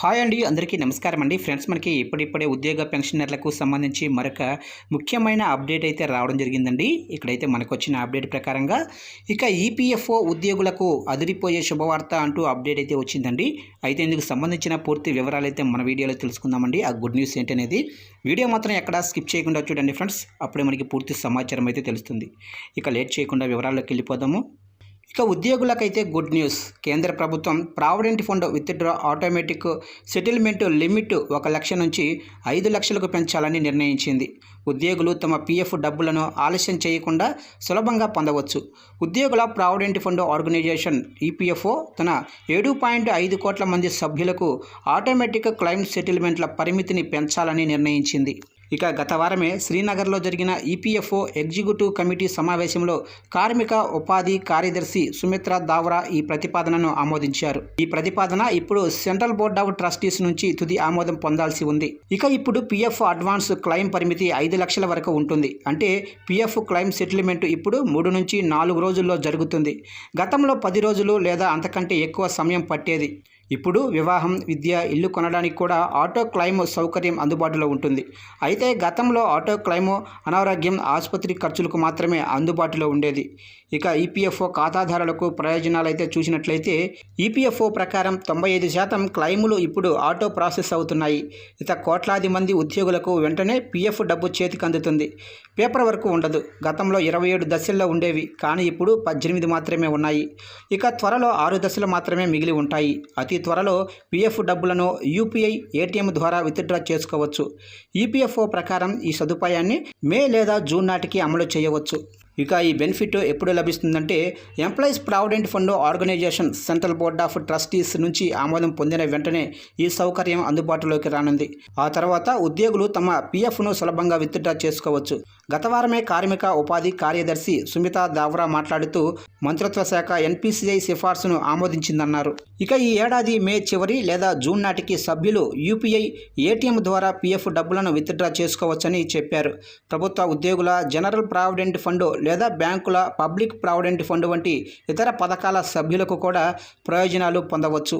Hi అండి అందరికీ నమస్కారం అండి. ఫ్రెండ్స్ మనకి ఇప్పుడిప్పుడే ఉద్యోగ పెన్షనర్లకు సంబంధించి మరొక ముఖ్యమైన అప్డేట్ అయితే రావడం జరిగిందండి. ఇక్కడైతే మనకు వచ్చిన అప్డేట్ ప్రకారంగా ఇక ఈపీఎఫ్ఓ ఉద్యోగులకు అదిరిపోయే శుభవార్త అంటూ అప్డేట్ అయితే వచ్చిందండి. అయితే ఇందుకు సంబంధించిన పూర్తి వివరాలు అయితే మన వీడియోలో తెలుసుకుందామండి. ఆ గుడ్ న్యూస్ ఏంటనేది వీడియో మాత్రం ఎక్కడ స్కిప్ చేయకుండా చూడండి ఫ్రెండ్స్. అప్పుడే మనకి పూర్తి సమాచారం అయితే తెలుస్తుంది. ఇక లేట్ చేయకుండా వివరాల్లోకి వెళ్ళిపోదాము. ఇక ఉద్యోగులకైతే గుడ్ న్యూస్ కేంద్ర ప్రభుత్వం provident fund withdraw automatic settlement limit ఒక లక్ష నుంచి ఐదు లక్షలకు పెంచాలని నిర్ణయించింది. ఉద్యోగులు తమ పీఎఫ్ డబ్బులను ఆలస్యం చేయకుండా సులభంగా పొందవచ్చు. ఉద్యోగుల ప్రావిడెంట్ ఫండ్ ఆర్గనైజేషన్ ఈపీఎఫ్ఓ తన ఏడు పాయింట్ ఐదు కోట్ల మంది సభ్యులకు ఆటోమేటిక్ క్లైమ్ సెటిల్మెంట్ల పరిమితిని పెంచాలని నిర్ణయించింది. ఇక గత వారమే శ్రీనగర్లో జరిగిన ఈపీఎఫ్ఓ ఎగ్జిక్యూటివ్ కమిటీ సమావేశంలో కార్మిక ఉపాధి కార్యదర్శి సుమిత్ర దావ్రా ఈ ప్రతిపాదనను ఆమోదించారు. ఈ ప్రతిపాదన ఇప్పుడు సెంట్రల్ బోర్డ్ ఆఫ్ ట్రస్టీస్ నుంచి తుది ఆమోదం పొందాల్సి ఉంది. ఇక ఇప్పుడు పిఎఫ్ అడ్వాన్స్ క్లెయిమ్ పరిమితి ఐదు లక్షల వరకు ఉంటుంది. అంటే పిఎఫ్ క్లెయిమ్ సెటిల్మెంట్ ఇప్పుడు మూడు నుంచి నాలుగు రోజుల్లో జరుగుతుంది. గతంలో పది రోజులు లేదా అంతకంటే ఎక్కువ సమయం పట్టేది. ఇప్పుడు వివాహం విద్య ఇల్లు కొనడానికి కూడా ఆటో క్లైమ్ సౌకర్యం అందుబాటులో ఉంటుంది. అయితే గతంలో ఆటో క్లైమ్ అనారోగ్యం ఆసుపత్రి ఖర్చులకు మాత్రమే అందుబాటులో ఉండేది. ఇక ఈపీఎఫ్ఓ ఖాతాదారులకు ప్రయోజనాలు అయితే చూసినట్లయితే ఈపీఎఫ్ఓ ప్రకారం తొంభై ఐదు శాతం క్లైములు ఇప్పుడు ఆటో ప్రాసెస్ అవుతున్నాయి. ఇక కోట్లాది మంది ఉద్యోగులకు వెంటనే పీఎఫ్ డబ్బు చేతికి అందుతుంది. పేపర్ వర్క్ ఉండదు. గతంలో ఇరవై ఏడు దశల్లో ఉండేవి కానీ ఇప్పుడు పద్దెనిమిది మాత్రమే ఉన్నాయి. ఇక త్వరలో ఆరు దశలు మాత్రమే మిగిలి ఉంటాయి. అతి త్వరలో పీఎఫ్ డబ్బులను యూపీఐ ఏటీఎం ద్వారా విత్డ్రా చేసుకోవచ్చు. ఈపీఎఫ్ఓ ప్రకారం ఈ సదుపాయాన్ని మే లేదా జూన్ నాటికి అమలు చేయవచ్చు. ఇక ఈ బెనిఫిట్ ఎప్పుడు లభిస్తుందంటే employees provident fund organisation central board of trustees నుంచి ఆమోదం పొందిన వెంటనే ఈ సౌకర్యం అందుబాటులోకి రానుంది. ఆ తర్వాత ఉద్యోగులు తమ పీఎఫ్ను సులభంగా విత్డ్రా చేసుకోవచ్చు. గత వారమే కార్మిక ఉపాధి కార్యదర్శి సుమిత దావ్రా మాట్లాడుతూ మంత్రిత్వ శాఖ ఎన్పిసిఐ సిఫార్సును ఆమోదించిందన్నారు. ఇక ఈ ఏడాది మే చివరి లేదా జూన్ నాటికి సభ్యులు యూపీఐ ఏటీఎం ద్వారా పీఎఫ్ డబ్బులను విత్డ్రా చేసుకోవచ్చని చెప్పారు. ప్రభుత్వ ఉద్యోగుల జనరల్ ప్రావిడెంట్ ఫండ్ లేదా బ్యాంకుల పబ్లిక్ ప్రావిడెంట్ ఫండ్ వంటి ఇతర పథకాల సభ్యులకు కూడా ప్రయోజనాలు పొందవచ్చు.